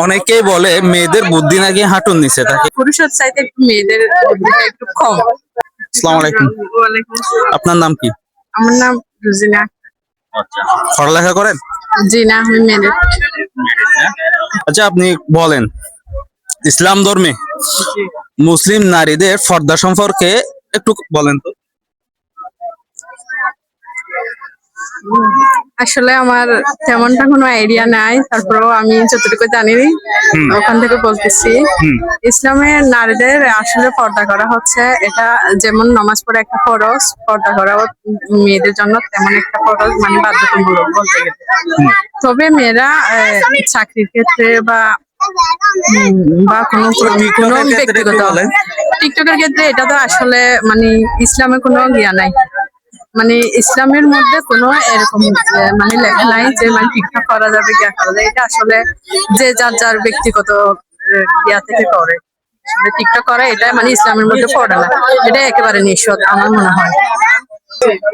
অনেকেই বলে মেয়েদের বুদ্ধি নাকি হাঁটুর নিচে থাকে পুরুষের চাইতে একটু মেয়েদের বুদ্ধিটা একটু কম। আসসালামু আলাইকুম। ওয়ালাইকুম আপনার নাম কি? আমার নাম রুজিনা। পড়ালেখা করেন? জি না আমি মেয়ে আচ্ছা আপনি বলেন ইসলাম ধর্মে মুসলিম নারীদের পর্দা সম্পর্কে একটু বলেন তো। আসলে আমার তেমনটা কোনো আইডিয়া নাই। তারপরেও আমি যতটুকু জানি ওখান থেকে বলতেছি। ইসলামে নারীদের আসলে পর্দা করা হচ্ছে। এটা যেমন নামাজ পড়া একটা ফরজ পর্দা করা মেয়েদের জন্য তেমন একটা ফরজ মানে বাধ্যতামূলক বলতে গেলে। তবে মেয়েরা চাকরির ক্ষেত্রে বা বা কোনো কোনো ব্যক্তিগত টিকটকের ক্ষেত্রে এটা তো আসলে মানে ইসলামে কোনো জ্ঞান নাই। মানে ইসলামের মধ্যে কোনো এরকম মানে লেখা নাই যে মানে টিকটক করা যাবে কি করা যায়। এটা আসলে যে যার যার ব্যক্তিগত ইয়া থেকে করে। টিকটক করা এটা মানে ইসলামের মধ্যে পড়ে না এটা একেবারে নিঃসৎ আমার মনে হয়।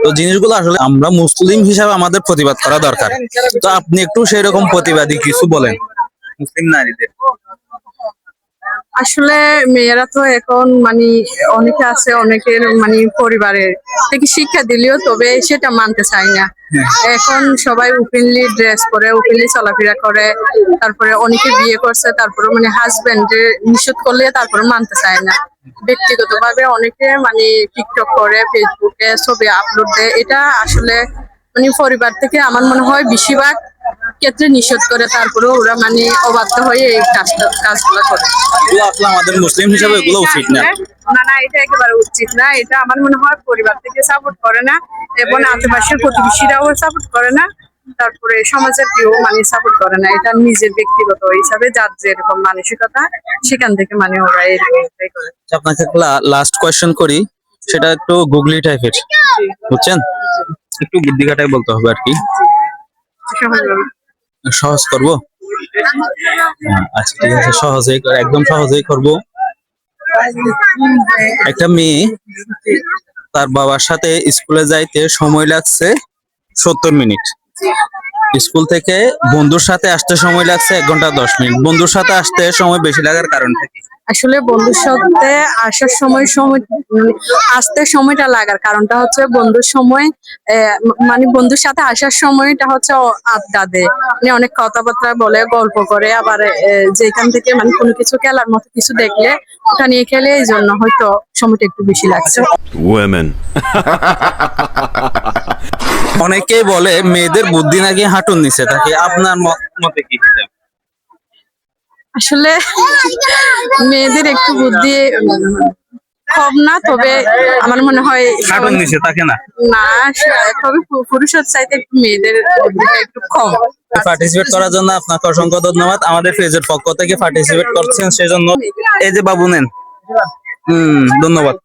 তো জিনিসগুলো আসলে আমরা মুসলিম হিসাবে আমাদের প্রতিবাদ করা দরকার। তো আপনি একটু সেই রকম প্রতিবাদী কিছু বলেন। মুসলিম নারীদের। আসলে মেয়েরা তো এখন মানে অনেকে আছে অনেকের মানে পরিবারের থেকে শিক্ষা দিলেও তবে সেটা মানতে চায় না। এখন সবাই ওপেনলি ড্রেস পরে ওপেনলি চলাফেরা করে তারপরে অনেকে বিয়ে করছে তারপরে মানে হাজবেন্ড নিষেধ করলে তারপরে মানতে চায় না। ব্যক্তিগত ভাবে অনেকে মানে টিকটক করে ফেসবুকে ছবি আপলোড দেয়। এটা আসলে মানে পরিবার থেকে আমার মনে হয় বেশিরভাগ ক্ষেত্রে নিষেধ করে তারপরে ওরা মানে অবাধ্য হয়ে এই কাজটা কাজগুলো করে। এগুলো আসলে আমাদের মুসলিম হিসাবে এগুলো উচিত না। না না এটা একেবারে উচিত না। এটা আমার মনে হয় পরিবার থেকে সাপোর্ট করে না এবং আশেপাশের প্রতিবেশীরাও সাপোর্ট করে না। তারপরে সমাজের কেউ মানে সাপোর্ট করে না। এটা নিজের ব্যক্তিগত হিসাবে যার যেরকম মানসিকতা সেখান থেকে মানে ওরা এরকম এটাই করে। আচ্ছা, আপনাকে লাস্ট কোয়েশ্চেন করি। সেটা একটু গুগলি টাইপের বুঝছেন? একটু বুদ্ধি খাটাই বলতে হবে আর কি। সহজভাবে। সহজ করব? আচ্ছা ঠিক আছে, সহজেই একদম সহজেই করব। একটা মেয়ে, তার বাবার সাথে স্কুলে যাইতে সময় লাগছে সত্তর মিনিট। স্কুল থেকে বন্ধুর সাথে আসতে সময় লাগছে এক ঘণ্টা দশ মিনিট। বন্ধুর সাথে আসতে সময় বেশি লাগার কারণ কি? আসলে বন্ধুর সাথে আসার সময় সময় মানে আসতে সময়টা লাগার কারণটা হচ্ছে বন্ধুর সময় আহ, মানে বন্ধুর সাথে আসার সময়টা হচ্ছে আড্ডা দেয়। মানে অনেক কথাবার্তা বলে গল্প করে আবার আহ, যেখান থেকে মানে কোনো কিছু খেলার মতো কিছু দেখলে ওটা নিয়ে খেলে এই জন্য হয়তো সময়টা একটু বেশি লাগছে। অনেকেই বলে মেয়েদের বুদ্ধি নাকি হাঁটুর নিচে? থাকে আপনার মত- মতে কি? আসলে মেয়েদের একটু বুদ্ধি কম না তবে আমার মনে হয় নিচে থাকে না? না তবে পুরুষের চাইতে একটু মেয়েদের একটু কম। পার্টিসিপেট করার জন্য আপনাকে অসংখ্য ধন্যবাদ। আমাদের পেজের পক্ষ থেকে পার্টিসিপেট করছেন সেজন্য এই যে বাবু নেন। হম ধন্যবাদ।